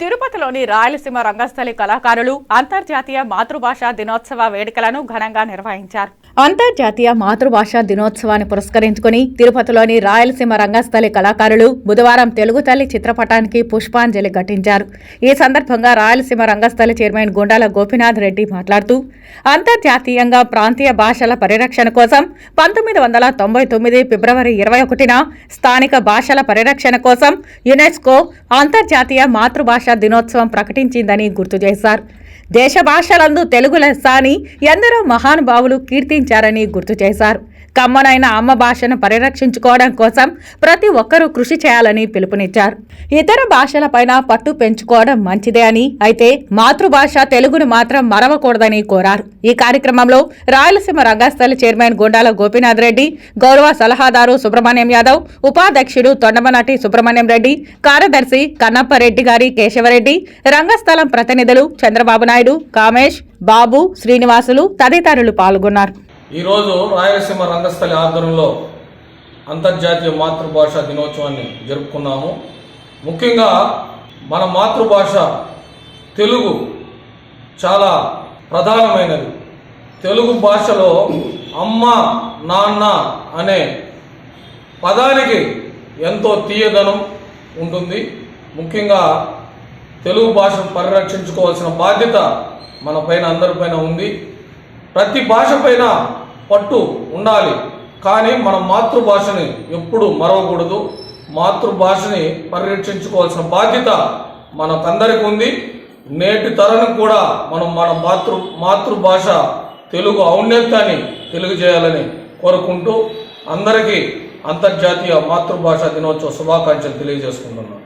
తిరుపతిలోని రాయలసీమ రంగస్థలి కళాకారులు అంతర్జాతీయ మాతృభాష దినోత్సవ వేడుకలను ఘనంగా నిర్వహించారు. అంతర్జాతీయ మాతృభాష దినోత్సవాన్ని పురస్కరించుకుని తిరుపతిలోని రాయలసీమ రంగస్థలి కళాకారులు బుధవారం తెలుగు తల్లి చిత్రపటానికి పుష్పాంజలి ఘటించారు. ఈ సందర్భంగా రాయలసీమ రంగస్థలి చైర్మన్ గుండాల గోపినాథ్ రెడ్డి మాట్లాడుతూ అంతర్జాతీయంగా ప్రాంతీయ భాషల పరిరక్షణ కోసం పంతొమ్మిది వందల తొంభై తొమ్మిది ఫిబ్రవరి ఇరవై ఒకటిన స్థానిక భాషల పరిరక్షణ కోసం యునెస్కో అంతర్జాతీయ మాతృభాష దినోత్సవం ప్రకటించిందని గుర్తు చేశారు. దేశ భాషలందు తెలుగు లెస్స అని ఎందరో మహానుభావులు కీర్తించారని గుర్తు చేశారు. కమ్మనైన అమ్మ భాషను పరిరక్షించుకోవడం కోసం ప్రతి ఒక్కరూ కృషి చేయాలని పిలుపునిచ్చారు. ఇతర భాషలపైన పట్టు పెంచుకోవడం మంచిదే అని అయితే మాతృభాష తెలుగును మాత్రం మరవకూడదని కోరారు. ఈ కార్యక్రమంలో రాయలసీమ రంగస్థలి చైర్మన్ గుండాల గోపీనాథ్ రెడ్డి గౌరవ సలహాదారు సుబ్రహ్మణ్యం యాదవ్ ఉపాధ్యక్షుడు తొండమనాటి సుబ్రహ్మణ్యం రెడ్డి కార్యదర్శి కన్నప్పరెడ్డి గారి కేశవరెడ్డి రంగస్థలం ప్రతినిధులు చంద్రబాబు నాయుడు కామేష్ బాబు శ్రీనివాసులు తదితరులు పాల్గొన్నారు. ఈరోజు రాయలసీమ రంగస్థలి ఆధ్వర్యంలో అంతర్జాతీయ మాతృభాష దినోత్సవాన్ని జరుపుకున్నాము. ముఖ్యంగా మన మాతృభాష తెలుగు చాలా ప్రధానమైనది. తెలుగు భాషలో అమ్మ నాన్న అనే పదానికి ఎంతో తీయదనం ఉంటుంది. ముఖ్యంగా తెలుగు భాషను పరిరక్షించుకోవాల్సిన బాధ్యత మన పైన అందరిపైన ఉంది. ప్రతి భాష పైన పట్టు ఉండాలి. కానీ మన మాతృభాషని ఎప్పుడు మరవకూడదు. మాతృభాషని పరిరక్షించుకోవాల్సిన బాధ్యత మనకందరికి ఉంది. నేటి తరం కూడా మనం మన మాతృ మాతృభాష తెలుగు ఔన్నత్యాన్ని తెలియజేయాలని కోరుకుంటూ అందరికీ అంతర్జాతీయ మాతృభాష దినోత్సవ శుభాకాంక్షలు తెలియజేసుకుంటున్నాను.